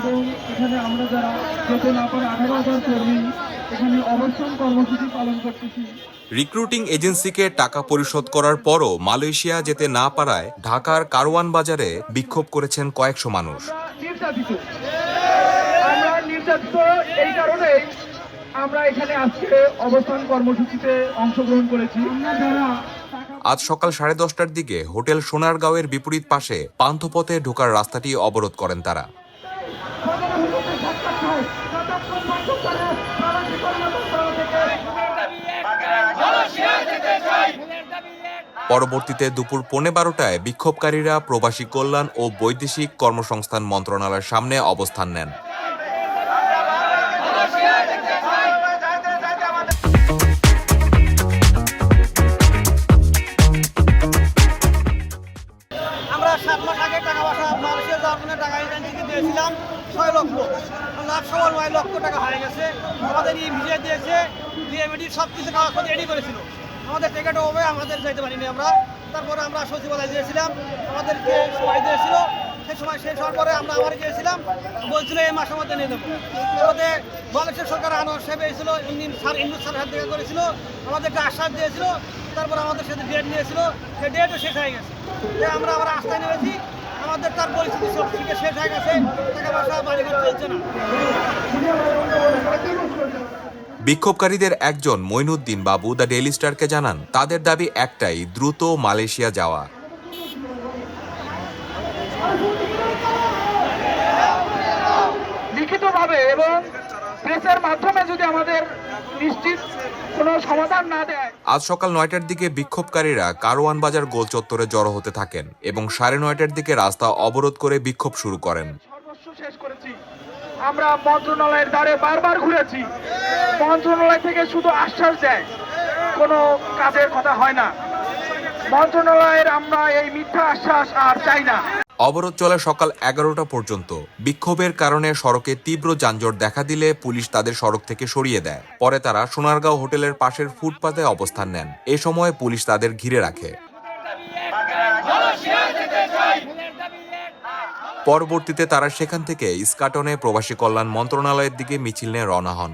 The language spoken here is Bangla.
এবং এখানে আমরা যারা যেতে না পারে আঠারো হাজার কর্মী এখানে অবস্থান কর্মসূচি পালন করতেছি। রিক্রুটিং এজেন্সিকে টাকা পরিশোধ করার পরও মালয়েশিয়া যেতে না পারায় ঢাকার কারওয়ান বাজারে বিক্ষোভ করেছেন কয়েকশো মানুষ। নির্যাতিত। আমরা নির্যাতিত এই কারণে আমরা এখানে আজকে অবস্থান কর্মসূচিতে অংশগ্রহণ করেছি। আমরা যারা টাকা আজ সকাল সাড়ে দশটার দিকে হোটেল সোনারগাঁওয়ের বিপরীত পাশে পান্থপথে ঢোকার রাস্তাটি অবরোধ করেন তারা। পরবর্তীতে দুপুর পৌনে বারোটায় বিক্ষোভকারীরা প্রবাসী কল্যাণ ও বৈদেশিক কর্মসংস্থান মন্ত্রণালয়ের সামনে অবস্থান নেন। ছয় লক্ষ। লাখ সবার নয় লক্ষ টাকা হয়ে গেছে। আমাদের ই ভিজে দিয়েছে ডিএমএডি সব কিছু কাগজ রেডি করেছিল। আমাদের টিকিট হবে, আমাদের যেতে পারিনি আমরা। তারপরে আমরা সচিবালয় দিয়েছিলাম আমাদেরকে সবাই দিয়েছিল। সেই সময় শেষ হওয়ার পরে আমরা আবার গিয়েছিলাম, বলছিল এই মাসের মধ্যে নিয়ে দেবো আমাদের মালয়েশিয়া সরকার আনোয়ার সাহেব এসেছিল ইন্দিন স্যার ইন্দু স্যার হাত দেখা করেছিল, আমাদেরকে আশ্বাস দিয়েছিল, তারপর আমাদের সাথে ডেট নিয়েছিল সেই ডেটও শেষ হয়ে গেছে। আমরা আবার রাস্তায় নেমেছি, আমাদের তার পরিস্থিতি সব থেকে শেষ হয়ে গেছে, টাকা বিক্ষোভকারীদের একজন মইনুদ্দিন বাবু দ্য ডেইলি স্টারকে জানান তাদের দাবি একটাই দ্রুত মালয়েশিয়া যাওয়া। লিখিতভাবে এবং প্রেসের মাধ্যমে যদি আমাদের নিশ্চিত কোনো সমাধান না দেয় আজ সকাল নয়টার দিকে বিক্ষোভকারীরা কারওয়ান বাজার গোল চত্বরে জড়ো হতে থাকেন এবং সাড়ে নয়টার দিকে রাস্তা অবরোধ করে বিক্ষোভ শুরু করেন। আমরা মন্ত্রণালয়ের দ্বারে বারবার ঘুরেছি। মন্ত্রণালয় থেকে শুধু আশ্বাস দেয়, কোনো কাজের কথা হয় না। মন্ত্রণালয়ের আমরা এই মিথ্যা আশ্বাস আর চাই না। অবরোধ চলে সকাল এগারোটা পর্যন্ত। বিক্ষোভের কারণে সড়কে তীব্র যানজট দেখা দিলে পুলিশ তাদের সড়ক থেকে সরিয়ে দেয়। পরে তারা সোনারগাঁও হোটেলের পাশের ফুটপাতে অবস্থান নেন। এ সময় পুলিশ তাদের ঘিরে রাখে। পরবর্তীতে তারা সেখান থেকে ইস্কাটনে প্রবাসী কল্যাণ মন্ত্রণালয়ের দিকে মিছিল নিয়ে রওনা হন।